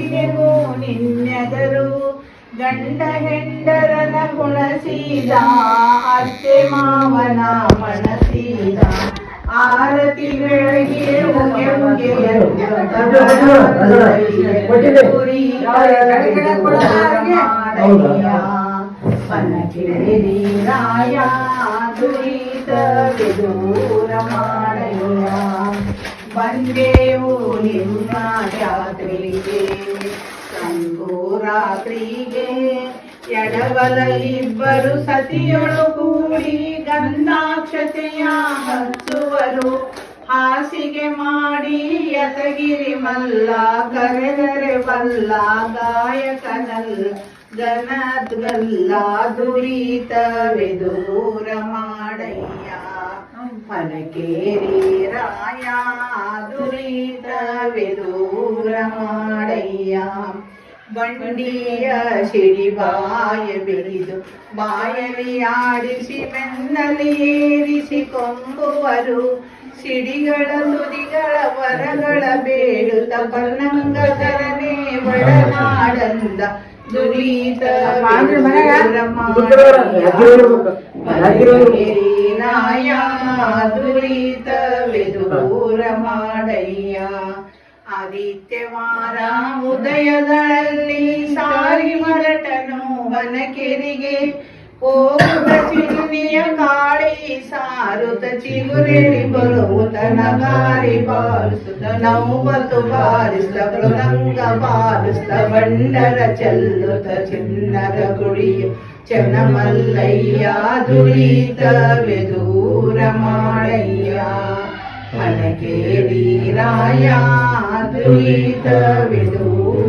ಬಾಯಿಗೆಗೂ ನಿನ್ನೆದರು ಗಂಡ ಹೆಂಡರನ ಕುಣಸೀದ ಅತ್ತೆ ಮಾವನ ಮಣಸಿದ ಆರತಿ ಬೆಳಗ್ಗೆ ಮಾಡ ಪನಕಿರಿ ರಾಯ ದುರಿತ ವಿದೂರ ಮಾಡಯ್ಯ ಬಂದೇವು ನಿಮ್ಮ ಜಾತ್ರೆಗೆ. ಸಂಗೋರಾತ್ರಿಗೆ ಇಬ್ಬರು ಸತಿಯೊಳು ಕೂಡಿ ಗಂಧಾಕ್ಷತೆಯ ಹಚ್ಚುವರು. ಹಾಸಿಗೆ ಮಾಡಿ ಯತಗಿರಿ ಮಲ್ಲ ಕರೆದರೆ ಬಲ್ಲ ಗಾಯಕನಲ್ಲ ಗನದ್ಗಲ್ಲ ದುರಿತವೆ ದೂರ ಮಾಡಯ್ಯ ಫಲಕೇರಿ ದೂರ ಮಾಡಯ್ಯ ಬಂಡಿಯ ಸಿಡಿಬಾಯ ಬಿಡಿದು ಬಾಯಲಿ ಆಡಿಸಿ ಬೆನ್ನಲಿ ಏರಿಸಿ ಕೊಂಬುವರು ಸಿಡಿಗಳ ತುದಿಗಳ ವರಗಳ ಬೇಡುತ್ತ ಬನ್ನಂಗದರನೇ ಒಳನಾಡಂದ ದುರಿತ ನಾಯ ದುರಿತ ದೂರ ಮಾಡಯ್ಯ ಆದಿತ್ಯವಾರ ಉದಯದಲ್ಲಿ ಸಾರಿ ಮರಟನು ಬನಕೆರಿಗೆ ಹೋಗುವ ಚಿನ್ನಿಯ ಕಾಳಿ ಸಾರುತ ಚಿಗುರೆಳಿ ಬರುವುದನ ಬಾರಿ ಬಾರಿಸುತ್ತ ನೌಬತು ಬಾರಿಸ್ತ ಮೃದಂಗ ಬಾರಿಸ್ತ ಬಂಡರ ಚೆಲ್ಲುತ್ತ, ಚಿನ್ನದ ಗುಡಿಯು ಚೆನ್ನಮಲ್ಲಯ್ಯ ದುರಿತವೆ ದೂರ ಮಾಡಯ್ಯ ಮನಕೇರಿ ರಾಯ ದುರಿತವೆ ದೂರ